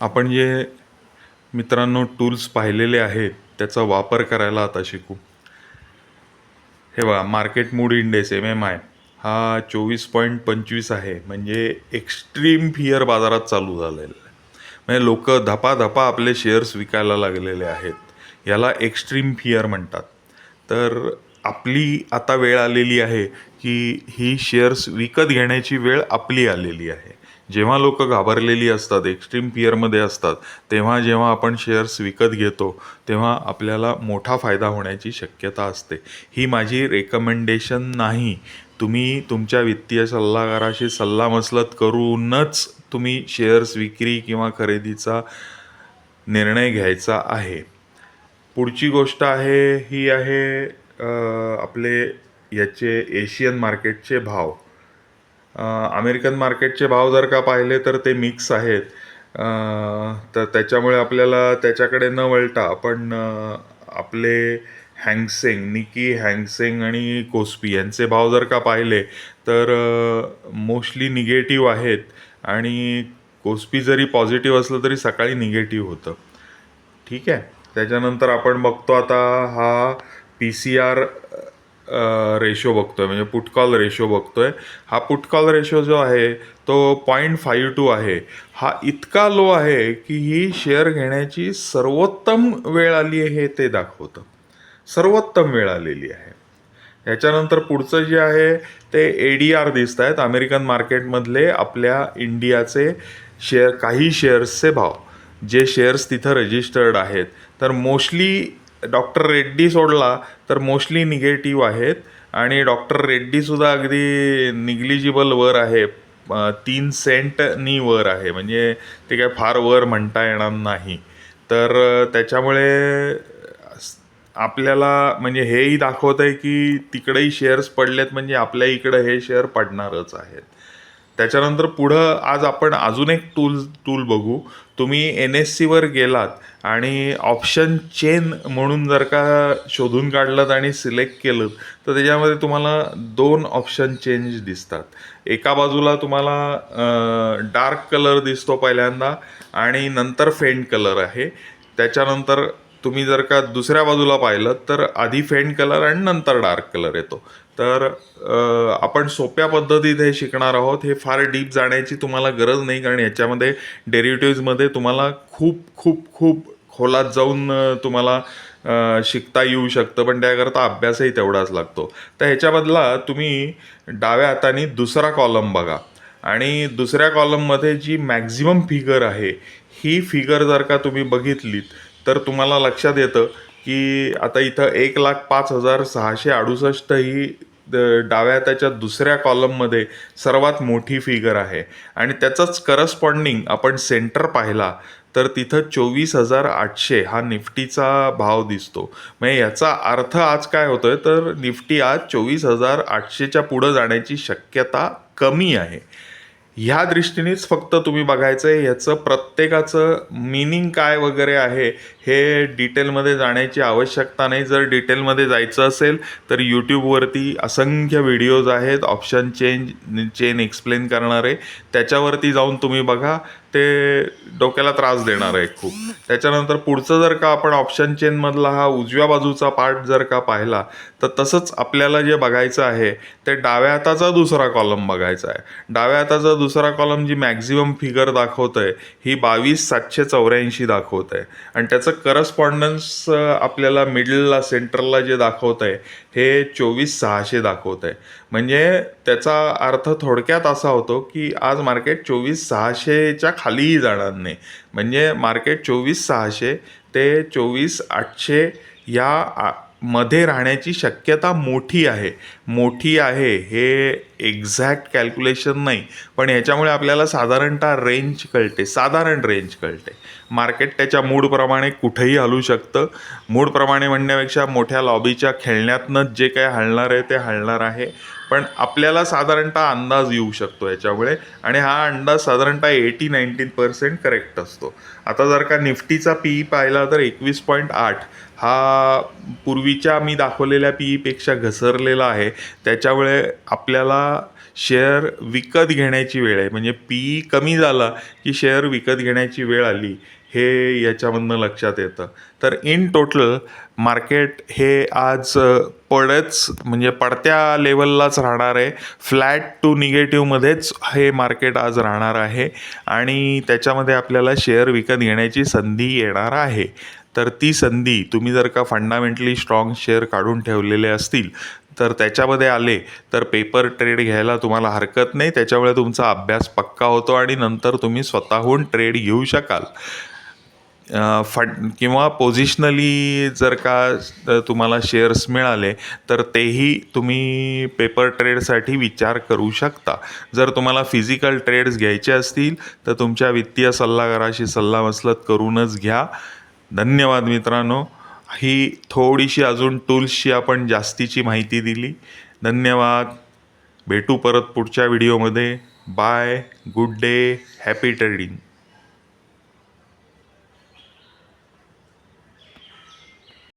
आपण जे मित्रांनो टूल्स पाहिलेले आहेत त्याचा वापर करायला आता शिकू. हे बघा market mood index M M I हा चोवीस पॉईंट पंचवीस आहे. म्हणजे एक्स्ट्रीम फिअर बाजारात चालू झालेला आहे. म्हणजे लोक धपाधपा आपले शेअर्स विकायला लागलेले आहेत. याला एक्स्ट्रीम फिअर म्हणतात. तर आपली आता वेळ आलेली आहे की ही शेअर्स विकत घेण्याची वेळ आपली आलेली आहे. जेव्हा लोक घाबरलेली असतात एक्स्ट्रीम फिअरमध्ये असतात तेव्हा जेव्हा आपण शेअर्स विकत घेतो तेव्हा आपल्याला मोठा फायदा होण्याची शक्यता असते. ही माझी रेकमेंडेशन नाही. तुम्ही तुमच्या वित्तीय सल्लागाराशी सल्लामसलत करूनच तुम्ही शेअर्स विक्री किंवा खरेदीचा निर्णय घ्यायचा आहे. पुढची गोष्ट आहे ही आहे आपले याचे एशियन मार्केटचे भाव. अमेरिकन मार्केटचे भाव जर का पाहिले तर ते मिक्स आहेत. तर त्याच्यामुळे आपल्याला त्याच्याकडे न वळता आपण आपले हँगसेंग निकी हँगसेंग आणि कोस्पी यांचे भाव जर का पाहिले तर मोस्टली निगेटिव्ह आहेत. आणि कोस्पी जरी पॉझिटिव्ह असलं तरी सकाळी निगेटिव्ह होतं. ठीक आहे? त्याच्यानंतर आपण बघतो आता हा पी सी आर रेशो बघतोय म्हणजे पुटकॉल रेशो बघतोय. हा पुटकॉल रेशो जो आहे तो पॉईंट फाईव्ह टू आहे. हा इतका लो आहे की ही शेअर घेण्याची सर्वोत्तम वेळ आली आहे हे ते दाखवतं. सर्वोत्तम वेळ आलेली आहे. याच्यानंतर पुढचं जे आहे ते ए डी आर दिसत आहेत अमेरिकन मार्केटमधले आपल्या इंडियाचे शेअर काही शेअर्सचे भाव. जे शेअर्स तिथं रजिस्टर्ड आहेत. तर मोस्टली डॉक्टर रेड्डी सोडला तर मोस्टली निगेटिव्ह आहेत. आणि डॉक्टर रेड्डीसुद्धा अगदी निग्लिजिबल वर आहे. तीन सेंटनी वर आहे. म्हणजे ते काय फार वर म्हणता येणार नाही. तर त्याच्यामुळे आपल्याला म्हणजे हेही दाखवत आहे की तिकडेही शेअर्स पडलेत म्हणजे आपल्या इकडं हे शेअर पडणारच आहेत. त्याच्यानंतर पुढं आज आपण अजून एक टूल टूल बघू. तुम्ही एन एस सीवर गेलात आणि ऑप्शन चेन म्हणून जर का शोधून काढलं आणि सिलेक्ट केलं तर त्याच्यामध्ये तुम्हाला दोन ऑप्शन चेंज दिसतात. एका बाजूला तुम्हाला डार्क कलर दिसतो पहिल्यांदा आणि नंतर फेंट कलर आहे. त्याच्यानंतर तुम्ही जर का दुसऱ्या बाजूला पाहिलं तर आधी फेंट कलर आणि नंतर डार्क कलर येतो. तर आपण सोप्या पद्धतीत हे शिकणार आहोत. हे फार डीप जाण्याची तुम्हाला गरज नाही कारण याच्यामध्ये डेरिव्हेटिव्हजमध्ये तुम्हाला खूप खूप खूप खोलात जाऊन तुम्हाला शिकता येऊ शकतं पण त्याकरता अभ्यासही तेवढाच लागतो. तर ह्याच्यामधला तुम्ही डाव्या हाताने दुसरा कॉलम बघा. आणि दुसऱ्या कॉलममध्ये जी मॅक्झिमम फिगर आहे ही फिगर जर का तुम्ही बघितलीत तर तुम्हाला लक्षात येतं की आता इथं एक लाख पाच हजार सहाशे अडुसष्ट ही डाव्या त्याच्या दुसऱ्या कॉलममध्ये सर्वात मोठी फिगर आहे. आणि त्याचाच करस्पॉन्डिंग आपण सेंटर पाहिला तर तिथं चोवीस हजार आठशे हा निफ्टीचा भाव दिसतो. म्हणजे याचा अर्थ आज काय होतोय तर निफ्टी आज चोवीस हजार आठशेच्या पुढं जाण्याची शक्यता कमी आहे. ह्या दृष्टीनेच फक्त तुम्ही बघायचं आहे ह्याचं प्रत्येकाचं मिनिंग काय वगैरे आहे हे डिटेलमध्ये जाण्याची आवश्यकता नाही. जर डिटेलमध्ये जायचं असेल तर यूट्यूबवरती असंख्य व्हिडिओज आहेत. ऑप्शन चेंज चेन एक्सप्लेन करणारे. त्याच्यावरती जाऊन तुम्ही बघा. ते डोक्याला त्रास देणार आहे खूप. त्याच्यानंतर पुढचं जर का आपण ऑप्शन चेनमधला हा उजव्या बाजूचा पार्ट जर का पाहिला तर तसंच आपल्याला जे बघायचं आहे ते डाव्या हाताचा दुसरा कॉलम बघायचा आहे. डाव्या हाताचा दुसरा कॉलम जी मॅक्झिमम फिगर दाखवत आहे ही बावीस सातशे चौऱ्याऐंशी दाखवत आहे आणि त्याचं करस्पॉन्डन्स आपल्याला मिडलला सेंटरला जे दाखवत आहे हे चोवीस सहाशे दाखवत आहे म्हणजे त्याचा अर्थ थोडक्यात असा होतो की आज मार्केट चोवीस सहाशेच्या खालीही जाणार नाही. म्हणजे मार्केट चोवीस सहाशे ते चोवीस आठशे या आ- मध्ये राहण्याची शक्यता मोठी आहे. मोठी आहे हे एक्झॅक्ट कॅल्क्युलेशन नाही पण ह्याच्यामुळे आपल्याला साधारणतः रेंज कळते साधारण रेंज कळते. मार्केट त्याच्या मूडप्रमाणे कुठेही हलू शकतं. मूडप्रमाणे म्हणण्यापेक्षा मोठ्या लॉबीच्या खेळण्यातनंच जे काय हलणार आहे ते हलणार आहे. पण आपल्याला साधारणतः अंदाज येऊ शकतो याच्यामुळे आणि हा अंदाज साधारणतः एटी नाईन्टीन पर्सेंट करेक्ट असतो. आता जर का निफ्टीचा पी ई पाहिला तर एकवीस पॉईंट आठ. हा पूर्वीच्या मी दाखवलेल्या पी ईपेक्षा घसरलेला आहे. त्याच्यामुळे आपल्याला शेअर विकत घेण्याची वेळ आहे. म्हणजे पी कमी झाला की शेअर विकत घेण्याची वेळ आली हे याच्यामधनं लक्षात येतं. तर इन टोटल मार्केट हे आज पडच म्हणजे पडत्या लेवललाच राहणार आहे. फ्लॅट टू निगेटिव्हमध्येच हे मार्केट आज राहणार आहे आणि त्याच्यामध्ये आपल्याला शेअर विकत घेण्याची संधी येणार आहे. तर ती संधी तुम्ही जर का फंडामेंटली स्ट्रॉंग शेअर काढून ठेवलेले असतील तर त्याच्यामध्ये आले तर पेपर ट्रेड घ्यायला तुम्हाला हरकत नाही. त्याच्यामुळे तुमचा अभ्यास पक्का होतो आणि नंतर तुम्ही स्वतःहून ट्रेड घेऊ शकाल. फंड किंवा पोझिशनली जर का तुम्हाला शेअर्स मिळाले तर तेही तुम्ही पेपर ट्रेडसाठी विचार करू शकता. जर तुम्हाला फिजिकल ट्रेड्स घ्यायचे असतील तर तुमच्या वित्तीय सल्लागाराशी सल्लामसलत करूनच घ्या. धन्यवाद मित्रांनो. ही थोडीशी अजून टूल्सची आपण जास्तीची माहिती दिली. धन्यवाद. भेटू परत पुढच्या व्हिडिओमध्ये. Bye. Good day. Happy trading.